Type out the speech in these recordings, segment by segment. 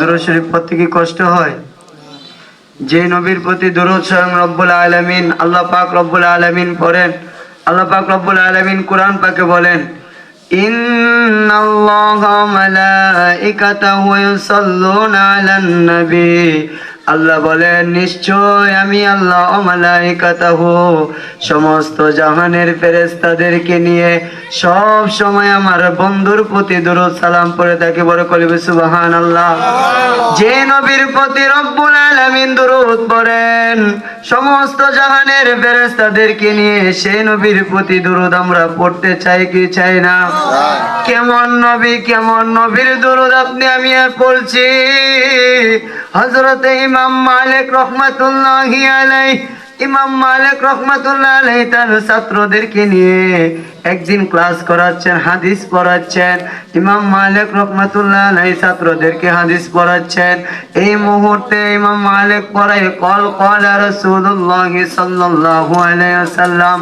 দুরুদ যে নবীর প্রতি দুরুদ রব্বুল আলামিন, আল্লাহ পাক রব্বুল আলামিন পড়েন। আল্লাহ পাক রব্বুল আলামিন কোরআন পাকে বলেন, ইন্নাল্লাহা মালাইকাতাহু ইউসাল্লুনা আলান নবী আল্লাহ বলেন নিশ্চয় আমি আল্লাহ ও মালাইকাতাহু সমস্ত জাহানের ফেরেশতাদেরকে নিয়ে সব সময় আমার বন্ধুর প্রতি দুরূদ সালাম পড়ে তাকে বড় কলিবে সুবহানাল্লাহ। যে নবীর প্রতি রব্বুল আলামিন দুরূদ পড়েন সমস্ত জাহানের ফেরেশতাদেরকে নিয়ে সেই নবীর প্রতি দুরূদ আমরা পড়তে চাই কি চাই না? কেমন নবী কেমন নবীর দুরূদ আপনি আমি আর পড়ছি? হযরত ইমাম মালিক রহমাতুল্লাহি আলাইহি ইমাম মালিক রহমাতুল্লাহ আলাইহি তার ছাত্রদেরকে নিয়ে একদিন ক্লাস করাচ্ছেন, হাদিস পড়াচ্ছেন। ইমাম মালিক রহমাতুল্লাহ আলাইহি ছাত্রদেরকে হাদিস পড়াচ্ছেন। এই মুহূর্তে ইমাম মালিক পড়াই কল কল রাসূলুল্লাহ সাল্লাল্লাহু আলাইহি ওয়াসাল্লাম।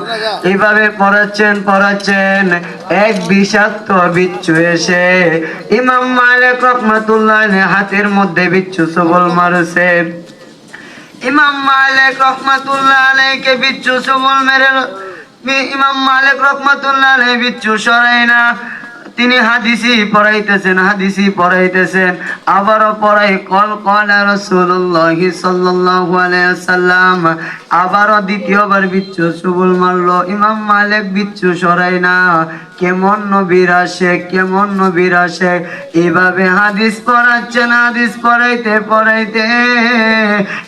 এইভাবে পড়াচ্ছেন পড়াচ্ছেন। এক বিষাক্ত বিচ্ছু এসে ইমাম মালিক রহমাতুল্লাহ হাতের মধ্যে বিচ্ছু সবল মারছে। ইমাম মালিক রহমাতুল্লাহ আলাইকে বিচ্ছু সুবল মেরে ইমাম মালিক রহমাতুল্লাহ আলাই বিচ্ছু সরাই না। তিনি হাদিসি পড়াইতেছেন হাদিসি পড়াইতেছেন। আবারও পড়াই কল কল রাসূলুল্লাহ সাল্লাল্লাহু আলাইহি ওয়াসাল্লাম। আবারও দ্বিতীয়বার বিচ্ছু সুবুল মারলো। ইমাম মালিক বিচ্ছু সরাই না। কেমন নবীর আসে কেমন নবীর আসে। এইভাবে হাদিস পড়াচ্ছেন হাদিস পড়াইতে পড়াইতে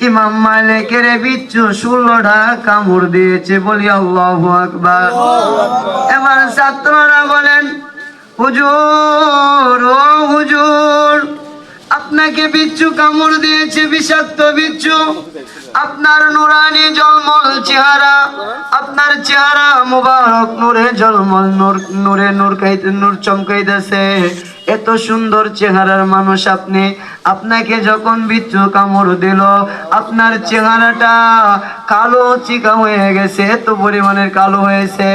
ইমাম মালিকের বিচ্ছু ষোলোটা কামড় দিয়েছে। বলি আল্লাহ আকবার। এবার ছাত্ররা বলেন হুজুর, ও হুজুর, আপনাকে বিচ্ছু কামড় দিয়েছে, বিষাক্ত বিচ্ছু। আপনার নুরানি জলমল চেহারা, আপনার চেহারা মুবারক নূরে জলমল, নূর নূরে নূর কাইতে নূর চমকাইতেছে। এত সুন্দর চেহারার মানুষ আপনি। আপনাকে যখন বিচ্ছু কামড় দিল, আপনার চেহারাটা কালো চিকা হয়ে গেছে, এত পরিমাণের কালো হয়েছে।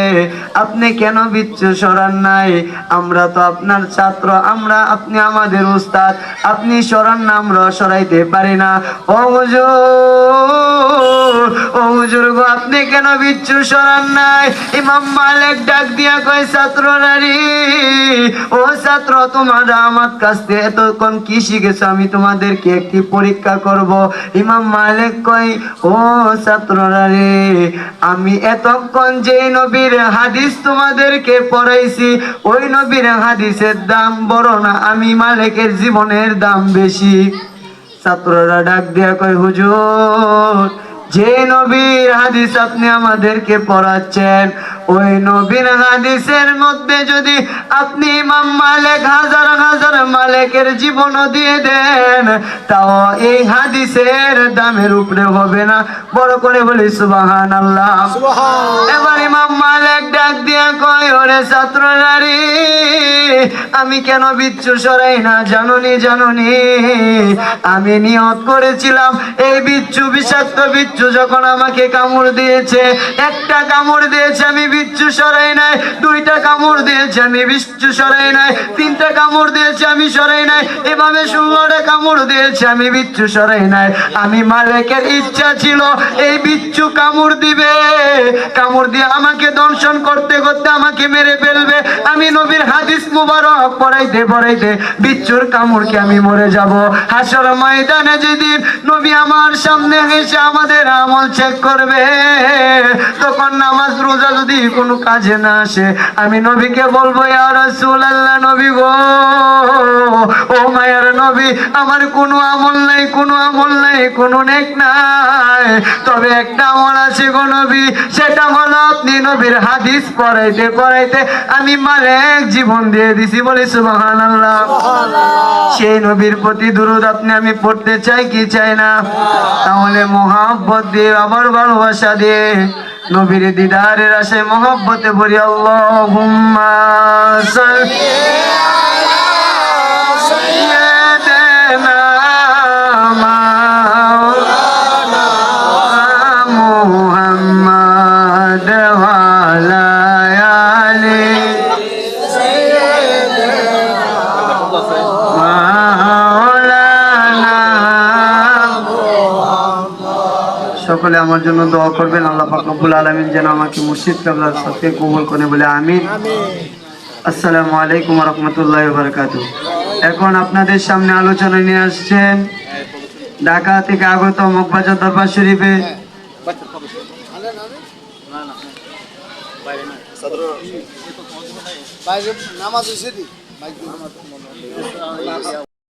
আপনি কেন বিচ্ছু সরান নাই? আমরা তো আপনার ছাত্র, আমরা, আপনি আমাদের উস্তাদ। আপনি সরান না, আমরা সরাইতে পারি না। ও হুজুর ও হুজুর গো আপনি কেন বিচ্ছু সরান নাই? ইমাম মালিক ডাক দিয়া কয়, ছাত্র নারী, ও ছাত্র, তোমরা আমার কাছ থেকে এতক্ষণ কি শিখেছো? আমি তোমাদেরকে একটি পরীক্ষা করব। ইমাম মালিক কয়, ও ছাত্ররা রে আমি এতক্ষণ যে নবীর হাদিস তোমাদেরকে পড়াইছি, ওই নবীর হাদিসের দাম বড় না, আমি মালিকের জীবনের দাম বেশি। ছাত্ররা ডাক দিয়া কয়, হুজুর যে নবীর হাদিস আপনি আমাদেরকে পড়াচ্ছেন ওই নবীর হাদিসের মধ্যে যদি আপনি ইমাম মালিক হাজার হাজার মালিকের জীবন দিয়ে দেন তাও এই হাদিসের দামের উপরে হবে না। বড় করে বলি সুবাহান। আল্লাহ এবার ইমাম মালিক ডাক দিয়া কয় ওরে ছাত্র নারী আমি কেন বিচ্ছু সরাই না? জাননি জাননি। আমি নিয়ত করেছিলাম এই বিচ্ছু, বিষাক্ত বিচ্ছু যখন আমাকে কামড় দিয়েছে। একটা কামড় দিয়েছে, আমি বিচ্ছু সরাই নাই। দুইটা কামড় দিয়েছে, আমি বিচ্ছু সরাই নাই। তিনটা কামড় দিয়েছে, আমি সরাই নাই। এভাবে ষোলোটা কামড় দিয়েছে, আমি বিচ্ছু সরাই নাই। আমি মালিকের ইচ্ছা ছিল এই বিচ্ছু কামড় দিবে। কামড় দিয়ে আমাকে দংশন করতে করতে আমাকে মেরে ফেলবে। আমি নবীর হাদিস মুবারক পড়াইতে পড়াইতে বিচ্ছুর কামড়কে আমি মরে যাব। হাসর ময়দানে যেদিন নবী আমার সামনে এসে আমাদের আমল চেক করবে, তখন নামাজ রোজা যদি কোনো কাজে না আসে, আমি নবীকে বলব, ইয়া রাসূলুল্লাহ নবী গো, ও মায়ার নবী, আমার কোনো আমল নাই, কোনো আমল নাই, কোনো নেক নাই। তবে একটা আমল আছে গো নবী, সেটা হলো আপনি নবীর হাদিস পড়াইতে পড়াইতে আমি মালিক জীবন দিয়ে দিছি বলে সুবহানাল্লাহ। সেই নবীর প্রতি দুরুদ আপনি আমি পড়তে চাই কি চাই না? তাহলে মহাব্বত দিয়ে আবার ভালোবাসা দিয়ে নবীর দিদারের আসে মোহাব্বতে ভরি আল্লাহুম্মা সাল্লি সকলে আমার জন্য দোয়া করবেন। আল্লাহ পাক রব্বুল আলামিন যেন আমাকে মুর্শিদ কাবলার সাথে কবুল করে বলে আমি আসসালামু আলাইকুম রহমতুল্লাহ বারকাতু এখন আপনাদের সামনে আলোচনা নিয়ে আসছেন ঢাকা থেকে আগত মকবাজার দরবার শরীফে। নামাজ